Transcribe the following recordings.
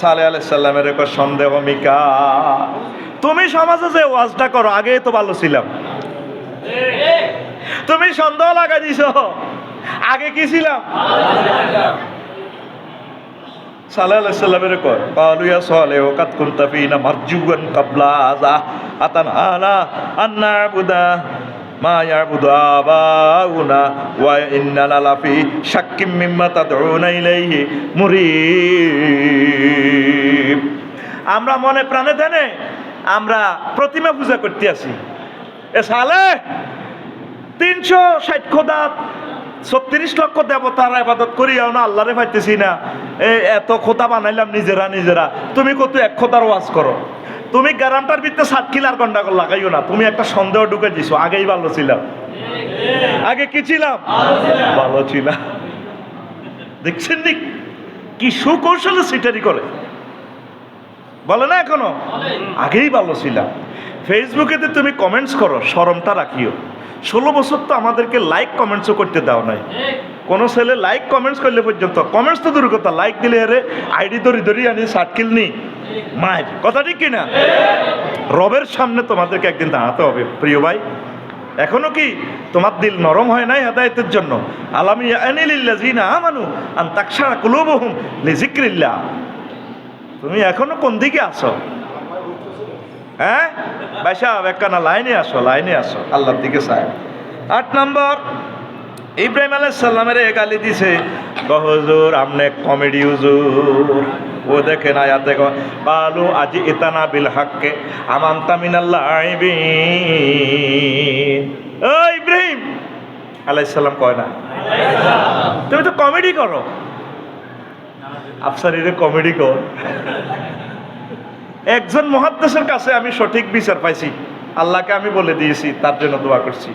সালে আলাইসাল্লামের এক সন্দেহ, মিকা। তুমি সমাজে যে ওয়াজটা করো আগে তো ভালো ছিলাম। তুমি সন্দেহ লাগাই দিছ। আগে কি ছিলাম? সালে আলাইসাল্লামের কর কালুয়া সলে ও কাত কুনতা ফিনা কাবলা আজা আতান আলা আন্না বুদা মা ইয়াবুদু আবাউনা ওয়া ইন্নানা লাফি শাক্কিম মিম্মা তাদউনা ইলাইহি আমরা মনে প্রাণে ধ্যানে আমরা প্রতিমা পূজা করতে আসি। এ সালে তিনশো ষাট খোদা ছত্রিশ লক্ষ দেবতার আবাদত করিয়াও না আল্লাহরে পাইতেছি না। এত খোদা বানাইলাম নিজেরা নিজেরা। তুমি কত এক খোদার ওয়াজ করো। তুমি গ্যারামটার ভিতরে সাত কিলার গন্ডাগর লাগাইও না। তুমি একটা সন্দেহ ঢুকে দিছো আগেই ভালো ছিলাম। আগে কি ছিলাম? ভালো ছিলাম। দেখছেন নি কি সুকৌশলে সিটারি করে। বলে না এখনও? আগেই ভালো ছিলাম। ফেসবুকেতে তুমি কমেন্টস করো, সরমটা রাখিও। ষোলো বছর তো আমাদেরকে লাইক কমেন্টসও করতে দাও নাই। কোনো ছেলে লাইক কমেন্টস করলে পর্যন্ত কমেন্টস তো দূর কথা লাইক দিলে আরে আইডি ধরি ধরি আনি সার্কিল নি। মায়ের, কথা ঠিক কিনা? রবের সামনে তোমাদেরকে একদিন দাঁড়াতে হবে, প্রিয় ভাই। এখনও কি তোমার দিল নরম হয় নাই হেদায়তের জন্য? আলামি আনিলিল্লাজিনা আমানু আন তাকসারা কুলুবহুম লিজিক্রিল্লাহ তুমি এখনও কোন দিকে আসো হ্যাঁ? বাইসা একখানা লাইনে আসো লাইনে আসো আল্লাহর দিকে চাই। আট নম্বর ইব্রাহিম আলাইহিস সালামের এ গালি দিছে কহজুর আমনে কমেডি হুজুর। ও দেখেন আয়াতে কয়, কালু আজি ইতানা বিল হাক্কে আমাম তামিনাল্লাহ ও ইব্রাহিম আলাইহিস সালাম কয় না? তুমি তো কমেডি করো। আফসারিরে কমেডি কর। একজন মহাদ্দেশের কাছে আমি সঠিক বিচার পাইছি। আল্লাহকে আমি বলে দিয়েছি, তার জন্য দোয়া করছি।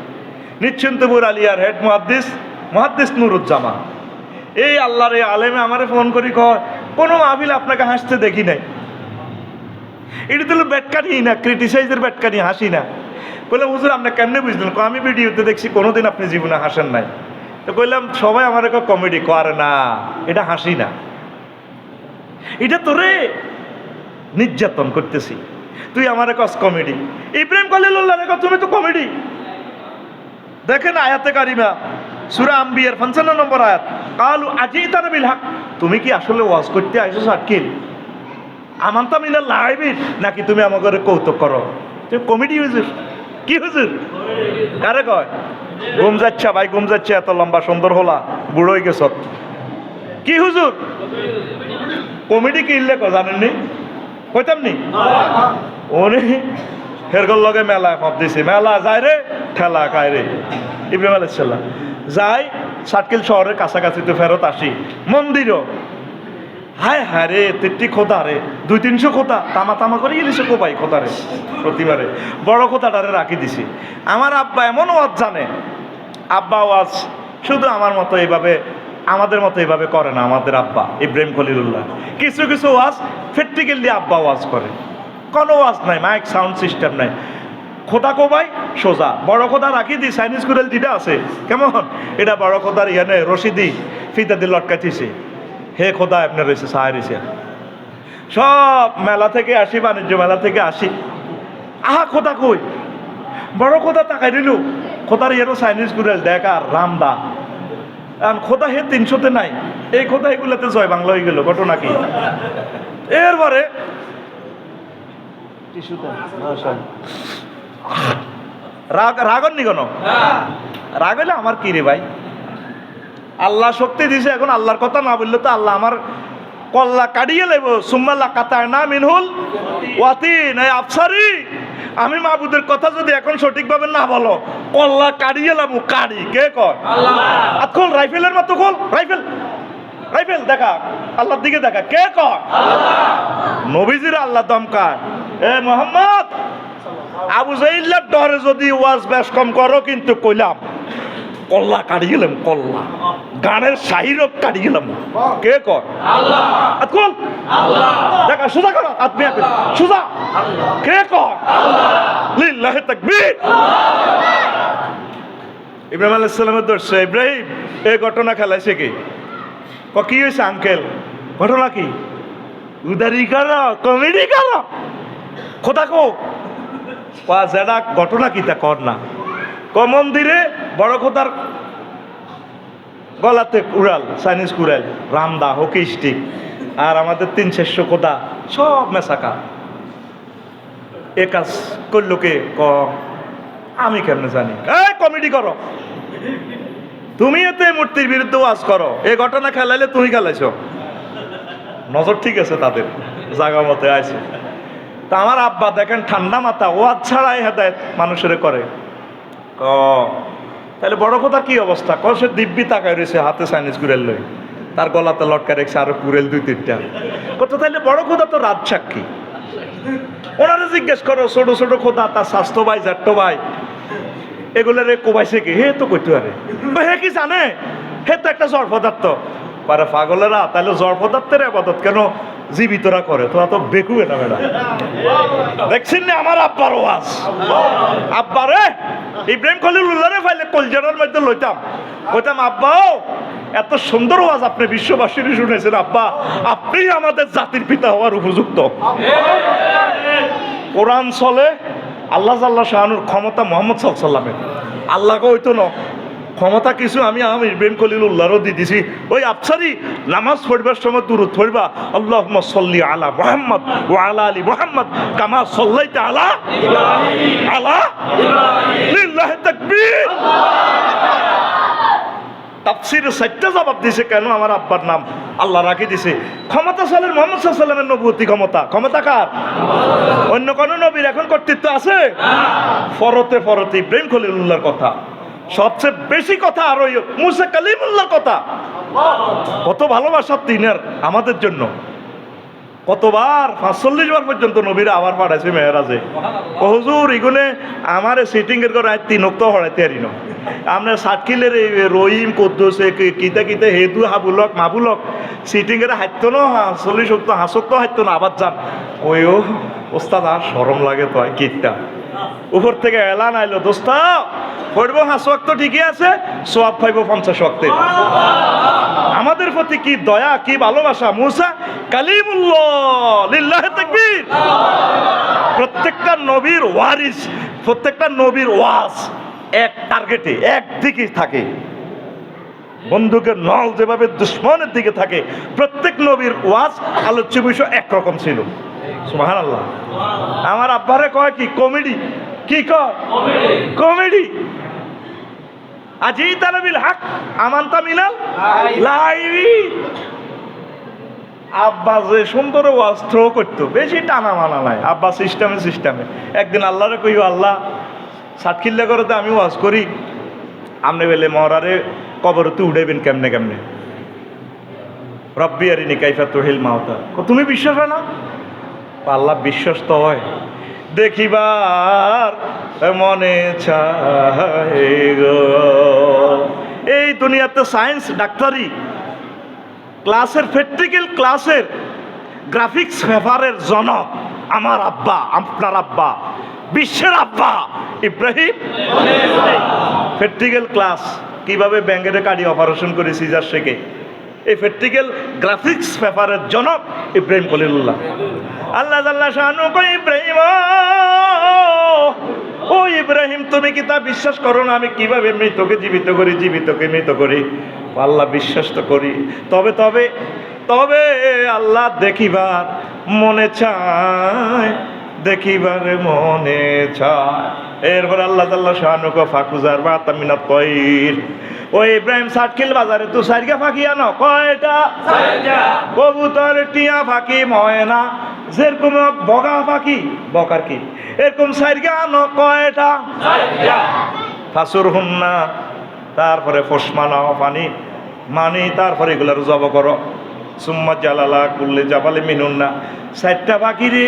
নিশ্চিন্তপুর আলিয়ার হেড মহাদ্দিস মহাদ্দিস নুরুজ্জামা। এই আল্লাহর এই আলেমে আমারে ফোন করি, কয়, কোনো মাহফিল আপনাকে হাসতে দেখি নাই? এটা তো ব্যাটকানি না ক্রিটিসাইজের ব্যাটকানি, হাসি না। বললাম, হুজুর, আপনি কেমনে বুঝলেন? আমি ভিডিওতে দেখছি, কোনোদিন আপনি জীবনে হাসেন নাই। তো বললাম সবাই আমার কমেডি করে না, এটা হাসি না। এটা তোরে নির্যাতন করতেছি। তুই আমার কস কমেডি ইব্রাহিম কলিল্লাহ রেখো তুমি তো কমেডি দেখেন আয়াতে কারিমা, সুরা আম্বিয়ার পঞ্চান্ন নম্বর আয়াত। কালু আজি তার বিল হাক। তুমি কি আসলে ওয়াজ করতে আইসো সাকিল আমান তো মিলে লাইবির। নাকি তুমি আমাকে কৌতুক করো? তুমি কমেডি হুজুর। কি হুজুর? কারে কয়? ঘুম যাচ্ছে, ভাই, ঘুম যাচ্ছে, এত লম্বা সুন্দর হলা, বুড়ো হয়ে গেছ। কি হুজুর? কমেডি কি ইল্লে কো জানেননি কইতাম নি? ওরে হেরগল লগে মেলা ভাব দিছে। মেলা যায় রে, ঠেলা খায় রে। ইব্রাহিম আলাইসাল্লাম যাই, সাতকিল শহরের কাছাকাছি তো ফেরত আসি। মন্দিরও। হায় হায় রে তেত্রি খোদা রে। দুই তিনশো খোদা, তামা তামা করে গেলিছে কোপাই খোদা রে, প্রতিবারে। বড় খোদাটারে রাখি দিছি। আমার আব্বা এমন ওয়াজ জানে। আব্বা ওয়াজ শুধু আমার মতো এইভাবে আমাদের মতো এইভাবে করে না আমাদের আব্বা, ইব্রাহিম খলিলুল্লাহ। কিছু কিছু ওয়াজ দিয়ে আব্বা ওয়াজ করে। কোনো ওয়াজ নাই মাইক সাউন্ড সিস্টেম নাই। খোদা কোবাই সোজা। বড় খোদা রাখি দি চাইনিজ কুড়েল যেটা আছে, কেমন? এটা বড় খোদার ইয়ানে রশিদি, ফিতা দিয়ে লটকাইছে হে খোদা আপনার রয়েছে সাহায় রয়েছে সব মেলা থেকে আসি, বাণিজ্য মেলা থেকে আসি। আহা, খোদা কই? বড় খোদা তাকাই দিল খোদার ইয়ারও চাইনিজ কুড়েল দেখ আর রামদা। এখন খোদা হে তিনশোতে নাই। এই খোদা এগুলোতে জয় বাংলা হয়ে গেল ঘটনা কি? এরপরে রাগ রাগন নি কেন? রাগ হইলে আমার কি রে ভাই? আল্লাহ শক্তি দিছে এখন আল্লাহর কথা না বললে তো আল্লাহ আমার কল্লা কাটিয়ে লেব সুম্মাল্লা কাতায় না মিনহুল ওয়াতিন এই আফসারি। আমি মাহবুদের কথা যদি এখন সঠিকভাবে না বলো কল্লা কাটিয়ে লাবো কাড়ি কে কয়? আর খোল রাইফেলের মতো খোল রাইফেল রাইফেল দেখা আল্লাহর দিকে দেখা কে কয়? নবীজির আল্লাহ দমকায় এ মোহাম্মদ আবু জাইল্লার ডরে যদি ওয়াজ বেশ কম করো কিন্তু কইলাম কল্লা কাটি গেলাম কল্লা। গানের সাহিরক কাটি গেলাম কে কর কোন? দেখা সোজা করো আপনি সোজা। কে কর লিল্লাহি তাকবীর। ইব্রাহিম আলাইহিস সালামের দর্শে ইব্রাহিম এই ঘটনা খেলাইছে কি? ক কি হয়েছে আঙ্কেল ঘটনা কি? উদারি করো কমেডি করো খোদা কো। যেটা ঘটনা কি তা কর না। ক মন্দিরে বড় খোদার গলাতে কুড়াল চাইনিজ কুড়াল, রামদা, হকি স্টিক আর আমাদের তিন শেষ্য খোদা সব মেশাকা। এ কাজ করল কে? আমি কেমনে জানি? এই, কমেডি করো। তুমি এতে মূর্তির বিরুদ্ধে ওয়াজ করো। এই ঘটনা খেলাইলে তুমি খেলাইছো। নজর ঠিক আছে তাদের, জাগা মতে আছে। তা আমার আব্বা দেখেন ঠান্ডা মাথা, ওয়াজ ছাড়াই হেদায়ত মানুষের করে। ক তাহলে বড় কথা কি অবস্থা? ক সে দিব্যি তাকায় রয়েছে হাতে চাইনিজ কুড়েল লই। তার গলাতে লটকা রেখেছে আরও কুড়েল দুই তিনটা। কত তাহলে বড় কথা তো রাত সাক্ষী। ওনারা জিজ্ঞেস করো, ছোট ছোট খোদা তার স্বাস্থ্য ভাই জাট্ট ভাই? এগুলো রে কোবাইছে কি? হে তো কইতে পারে হে কি জানে? হে তো একটা জড় পদার্থ। পারে পাগলেরা তাহলে জড় পদার্থের আবাদত কেন? জীবিতরা করে, তোরা তো বেকুবে না ম্যাডাম দেখছেন না আমার আব্বার ওয়াজ? আব্বারে, ইব্রাহিম খলিলুল্লাহরে ফাইলে কলজানার মধ্যে লইতাম। কইতাম আব্বাও এত সুন্দর ওয়াজ আপনি বিশ্ববাসীর শুনেছেন, আব্বা। আপনি আমাদের জাতির পিতা হওয়ার উপযুক্ত। কোরআন চলে, আল্লাহ জাল্লাহ শাহানুর ক্ষমতা মোহাম্মদ সাল্লামের আল্লাহকে হইতো ন ক্ষমতা কিছু আমি আমি ইব্রাহিম কলিল উল্লাহরও দিয়ে দিছি। ওই আফসারি, নামাজ পড়বার সময় দূরত পড়বা। আল্লাহ সল্লি আলা মোহাম্মদ ও আলা আলী মোহাম্মদ কামা সল্লাইতে আলা আলা লিল্লাহ তাকবীর। তাফসিরে জবাব দিছে, কেন আমার আব্বার নাম আল্লাহ রাখি দিছে। ক্ষমতা সালের মোহাম্মদ সাল্লামের নবুতি ক্ষমতা। ক্ষমতা কার? অন্য কোন নবীর এখন কর্তৃত্ব আছে? ফরতে ফরতে, ইব্রাহিম খলিলুল্লাহর কথা। সবচেয়ে বেশি কথা আর ওই মুসা কালিমুল্লাহর কথা। কত ভালোবাসা তিনের আমাদের জন্য। কতবার, পাঁচচল্লিশ বার পর্যন্ত নবীরা আবার পাঠাইছে মেয়েরাজে হুজুর, ইগুনে আমার সিটিং এর করে তিন অক্ত হড়াইতে আরি ন। আপনার সাতকিলের এই রহিম, কদ্দুসে কিতা কিতা হেতু হাবুলক, মাবুলক সিটিং এর হাইত ন চল্লিশ অক্ত হাসত হাইত না আবার যান। ওইও ওস্তাদ, আর সরম লাগে তো কিতা। উপর থেকে এলান আইলো, দোস্তা। পড়ব হাঁস ওয়াক্ত ঠিকই আছে, সোয়াব পাইব পঞ্চাশ ওয়াক্তে। আমাদের প্রতি কি দয়া, কি ভালোবাসা? মুসা কালিমুল্লাহ তাকবীর। প্রত্যেকটা নবীর ওয়ারিস প্রত্যেকটা নবীর ওয়াজ এক টার্গেটে এক দিকে থাকে। বন্দুকের নল যেভাবে দুশ্মনের দিকে থাকে, প্রত্যেক নবীর ওয়াজ আলোচ্য বিষয় একরকম ছিল। সুবাহান আল্লাহ আমার আব্বারে কয় কি, কমেডি। কি কমেডি আজি তালাবিল হাক আমান্তা মিনাল লাইবি আব্বা যে সুন্দর ওয়াজ থ্রো করতো বেশি টানা মানা নাই। আব্বা সিস্টেমে সিস্টেমে একদিন আল্লাহরে কইব আল্লাহ সাতখিল্লা করতে আমি ওয়াজ করি। আমনে বেলে মরারে কবরতে উড়াইবেন কেমনে কেমনে? রব্বি আরিনি কাইফা তোহিল মাওতা তুমি বিশ্বাস হয় না? আল্লাহ বিশ্বাস তো হয়। দেখিবার মনে চায় গো। এই দুনিয়াতে সায়েন্স ডাক্তারি ক্লাসের প্র্যাকটিক্যাল ক্লাসের গ্রাফিক্স পেপারের জনক আমার আব্বা আপনার আব্বা বিশ্বের আব্বা ইব্রাহিম। প্র্যাকটিক্যাল ক্লাস কীভাবে ব্যাঙ্গের কার্ডি অপারেশন করে সিজার শেখে এই প্র্যাকটিক্যাল গ্রাফিক্স পেপারের জনক ইব্রাহিম কলিলুল্লাহ আল্লাহ আল্লাহ শাহানু, কই ইব্রাহিম? ও ইব্রাহিম, তুমি কি তা বিশ্বাস করো না? আমি কীভাবে মৃতকে জীবিত করি, জীবিতকে মৃত করি? আল্লাহ বিশ্বাস তো করি। তবে তবে তবে আল্লাহ দেখিবার মনে চায়, দেখিবার মনে চায়। এরপর আল্লাহ তাল্লাহ শাহানুক ফাকুজার বা তামিনা তৈর। ও ইব্রাহিম সাটকিল বাজারে তু সাইগা ফাঁকি আনো। কয়টা কবুতর টিয়া ফাঁকি ময়না। যেরকম বগা ফাঁকি। বকার কি? এরকম সাইগা আনো। কয়টা ফাসুর হুন্না। তারপরে ফসমানাও পানি মানি তারপরে এগুলার জব করো সুম্মা জালালা কুল্লে জাবালে মিনুন্না। চারটা বাকি রে।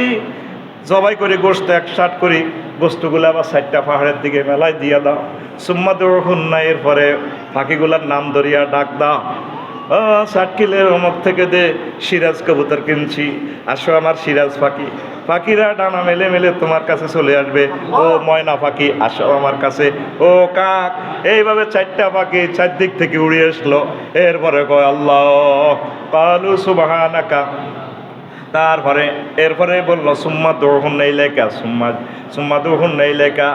জবাই করে গোস্ত এক একসাট করি গোস্তগুলো আবার চারটা পাহাড়ের দিকে মেলায় দিয়ে দাও। সুম্মা দেওয়া হুন্না এরপরে পাখিগুলার নাম ধরিয়া ডাক দাও। ষাট কিলের অমুক থেকে দে, সিরাজ কবুতর কিনছি। আসো আমার সিরাজ পাখি পাখিরা ডানা মেলে মেলে তোমার কাছে চলে আসবে। ও ময়না পাখি আসো আমার কাছে। ও কাক, এইভাবে চারটা পাখি চারদিক থেকে উড়ে আসলো। এরপরে কয়, আল্লাহ, কালু সুবাহানাকা তারপরে, এরপরে বলল, সুম্মা দৌড় নেই লেখা সুম্মা সুম্মা দৌড় নেই লেখা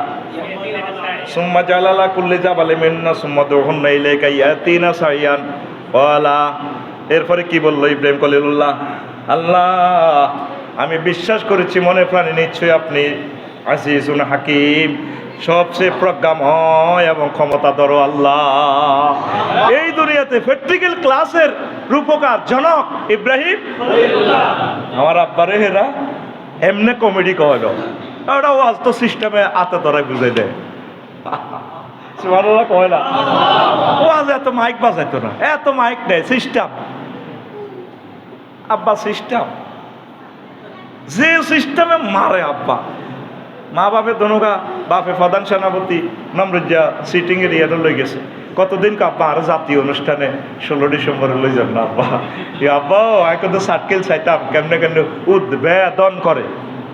সুম্মা জালালা কুল্লি জাবালে মিন্না, সুম্মা দৌড় নেই লেখা ইয়া তিনা সাইয়ান। ওয়ালা এরপরে কি বলল ইব্রাহিম কলিলুল্লাহ? আল্লাহ, আমি বিশ্বাস করেছি মনে প্রাণে নিশ্চয়ই আপনি আজিজুন হাকিম, সবচেয়ে প্রজ্ঞাময় এবং ক্ষমতা ক্ষমতাধর আল্লাহ। এই দুনিয়াতে প্র্যাকটিক্যাল ক্লাসের রূপকার জনক ইব্রাহিম। আমার আব্বারে হেরা, এমনে কমেডি কহল ওটা ওয়াজ তো সিস্টেমে আতে ধরাই বুঝাই দেয়। কয় না? ওয়াজ এত মাইক বাজাইতো না, এত মাইক নেই সিস্টেম আব্বা সিস্টেম যে সিস্টেমে মারে আব্বা মা বাপে দনুগা বাপে প্রধান সেনাপতি নমরুজ্জা সিটিং এর ইয়াটা লই গেছে। কতদিন আব্বা আর জাতীয় অনুষ্ঠানে ষোলো ডিসেম্বরে লই যান না আব্বা। এই আব্বা এখন তো সার্কেল চাইতাম কেমনে কেমনে উদ্বেদন করে।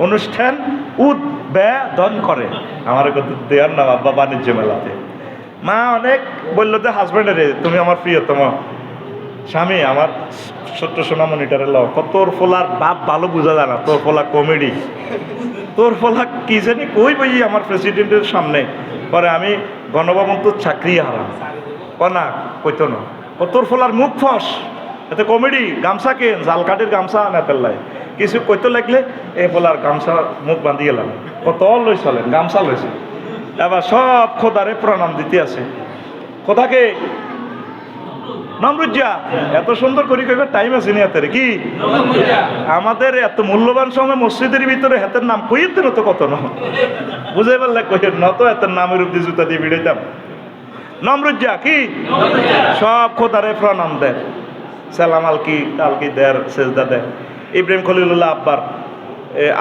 অনুষ্ঠান উদ্বেদন করে। আমার কত দেয়ার না আব্বা বাণিজ্য মেলাতে। মা অনেক বলল যে হাজব্যান্ডের তুমি আমার প্রিয়তম স্বামী, আমার ছোট্ট সোনা মনিটারে ল তোর ফোলার বাপ ভালো বোঝা যায় না, তোর ফোলা কমেডি। তোর ফলা কি জানি কই বই আমার প্রেসিডেন্টের সামনে? পরে আমি গণভবন তো চাকরি হারাম। কনা কইতো না। ও তোর ফলার মুখ ফস। এতে কমেডি, গামছা কে জাল কাঠের গামছা না পেল্লাই কিছু কইতো লাগলে এ ফলার গামছা মুখ বান্ধি গেলাম কত লই চলেন, গামছা লইছে। এবার সব খোদারে প্রণাম দিতে আছে। খোদাকে নমরুজ্জা, এত সুন্দর করি কইবার টাইম আছে নি হাতের, কি? আমাদের এত মূল্যবান সময় মসজিদের ভিতরে হাতের নাম কইতে তো কত ন। বুঝে পারলে ন তো হাতের নামের উপদি জুতা দিয়ে বিড়াইতাম নমরুজ্জা, কি? সব খোদারে প্রণাম দেয় সালাম আলকি আলকি দেয় সেজদা দেয় ইব্রাহিম খলিলুল্লাহ আব্বার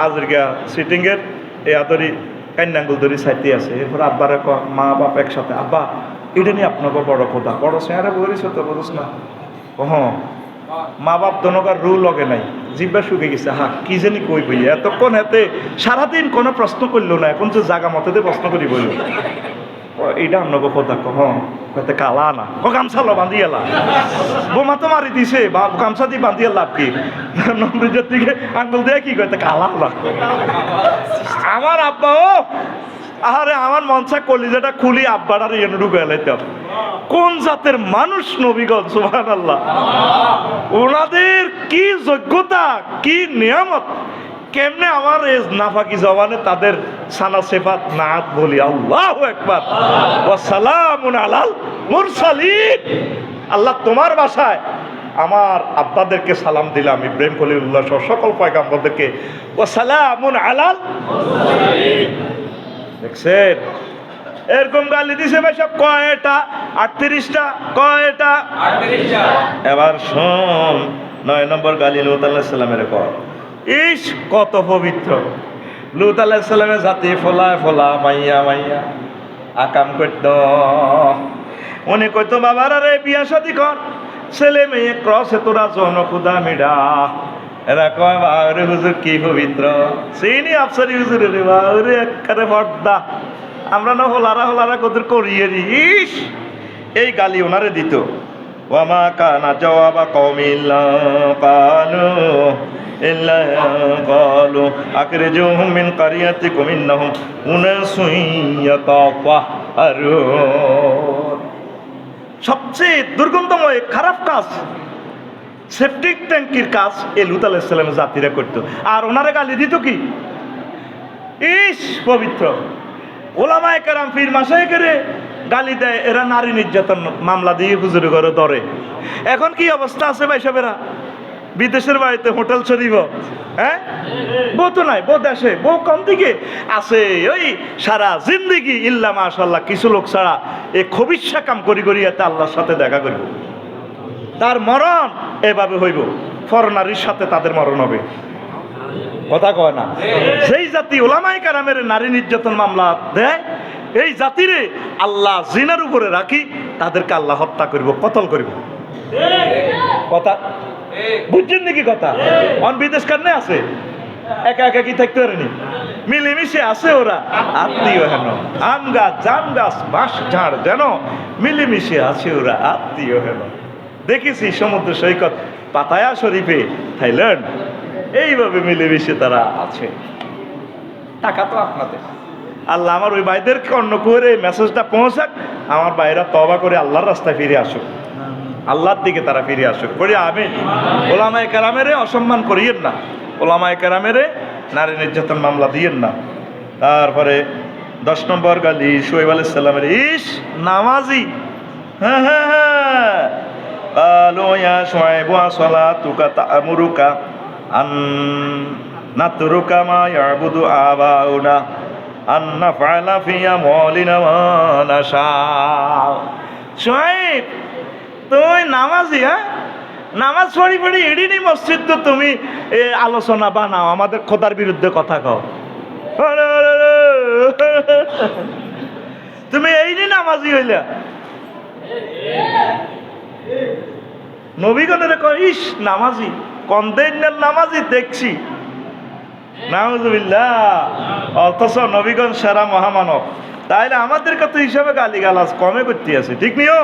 আজরিগা সিটিংয়ের এই আদরি কান্যাঙ্গুল ধরি সাইতে আছে। এরপর আব্বারে মা বাপ একসাথে, আব্বা এটা নিয়ে আপনাকে বড় কথা। বড় চেহারা বইরিস তো, বুঝছ না? ওহ মা বাপ দনকার রু লগে নাই। জিব্বা শুকে গেছে। হা কি জানি কই বই এতক্ষণ এতে সারাদিন কোনো প্রশ্ন করল না। এখন তো জাগা মতেতে প্রশ্ন করি বলল এইটা আপনাকে কথা কহ কতে কালা না। ও গামছা লো বান্ধি এলা বোমা তো মারি দিছে। বা, গামছা দিয়ে বান্ধি লাভ কি? নন্দুজের দিকে আঙ্গুল দিয়ে কি কইতে কালা না? আমার আব্বা আরে আমার মনসা কলিজাটা খুলি আব্বার আর ইয়ে ঢুকে এলাইতাম কোন জাতের মানুষ নবীগণ সুহান আল্লাহ ওনাদের কি যোগ্যতা, কি নিয়ামত? কেমনে আমার এ নাফাকি জবানে তাদের সানা সেফাত নাত বলি? আল্লাহ একবার ও সালামুন আলাল মুরসালিন। আল্লাহ তোমার বাসায় আমার আব্বাদেরকে সালাম দিলাম ইব্রাহিম খলিউল্লাহ সহ সকল পয়গাম্বরদেরকে। ও সালামুন আলাল দেখছেন? এরকম গালি দিছে ভাই সব কয়টা? আটত্রিশটা? কয়টা? এবার শোন নয় নম্বর গালি লুত আল্লাহ সাল্লামের কর ইস কত পবিত্র। লুত আল্লাহ সাল্লামের জাতি ফোলা ফোলা মাইয়া মাইয়া আকাম করত। উনি কইতো বাবার আরে বিয়া শাদি কর। ছেলে মেয়ে ক্রসে তোরা জন খুদা মিডা। এরা কয়, বাউরে হুজুর কি পবিত্র? চিনি আফসারি হুজুর রে বাউরে একারে পর্দা। আমরা না হোলারা হোলারা কদর করিয়ে ইস, এই গালি ওনারে দিত। ওয়ামা কানা জওয়াবা কৌমিল্লা কানু ইল্লা কালু আখরিজুহুম মিন কারিয়াতিকুম ইন্নাহুম উনাসুন ইয়াতাফাহারুন সবচেয়ে দুর্গন্ধময় খারাপ কাজ সেপটিক ট্যাঙ্কির কাজ এ লুত আলাইসালামের জাতিরা করতো। আর ওনারা গালি দিত কি? ইস, পবিত্র। ওলামায় কারাম পীর মাসায় করে গালি দেয়, এরা নারী নির্যাতন মামলা দিয়ে হুজুরি করে ধরে। এখন কি অবস্থা আছে ভাই সবেরা বিদেশের বাড়িতে হোটেল চড়িব হ্যাঁ? বউ তো নাই, বউ দেশে, বউ কম দিকে? আছে ওই সারা জিন্দিগি, ইল্লা মাশাল্লাহ কিছু লোক ছাড়া এ খবিসা কাম করি করি এতে আল্লাহর সাথে দেখা করিব। তার মরণ এভাবে হইব। ফরনারীর সাথে তাদের মরণ হবে। কথা কয় না? সেই জাতি ওলামাই কারামের নারী নির্যাতন মামলা দেয়, এই জাতিরে আল্লাহ জিনার উপরে রাখি, তাদেরকে আল্লাহ হত্যা করিব, কতল করিব। কথা? বুঝছেন নাকি কথা? অন বিদেশ কারণে আছে? একা একা কি থাকতে পারেনি? মিলেমিশে আছে ওরা। আত্মীয় হেন আম গাছ জাম গাছ বাঁশ ঝাড় যেন মিলেমিশে আছে ওরা, আত্মীয় হেন। দেখেছি সমুদ্র সৈকত পাতায়া শরীফে, থাইল্যান্ড। এইভাবে মিলেমিশে তারা আছে। টাকা তো আপনাদের। আল্লাহ আমার ওই ভাইদেরকে অন্য করে মেসেজটা পৌঁছাক, আমার ভাইরা তবা করে আল্লাহর রাস্তায় ফিরে আসুক। আল্লাহর দিকে তারা ফিরে আসুক। বলি আমি ওলামায় কারামেরে অসম্মান করিয়েন না। ওলামায় কারামেরে নারী নির্যাতন মামলা দিয়েন না। তারপরে দশ নম্বর গালি সোহেব আলাইসাল্লামের ইস, নামাজি। হ্যাঁ হ্যাঁ হ্যাঁ। قالوا يا شعيب صلاتك تأمرك أن نترك ما يعبد آباؤنا أن نفعل في أموالنا ما نشاء শোয়েব তুমি নামাজি হ্যাঁ নামাজ পড়ি পড়ি এডি নি মসজিদ তো তুমি এ আলোচনা বানাও আমাদের খোদার বিরুদ্ধে কথা কও আরে, আরে, আরে। তুমি এই নি নামাজি হইলা নবীগণের কয়, ইস, নামাজি কন্দেন্যার নামাজি, দেখছি। অথচ নবীগণ সেরা মহামানব। তাইলে আমাদের কত হিসাবে গালিগালাজ কমে করতে আছে, ঠিক নিও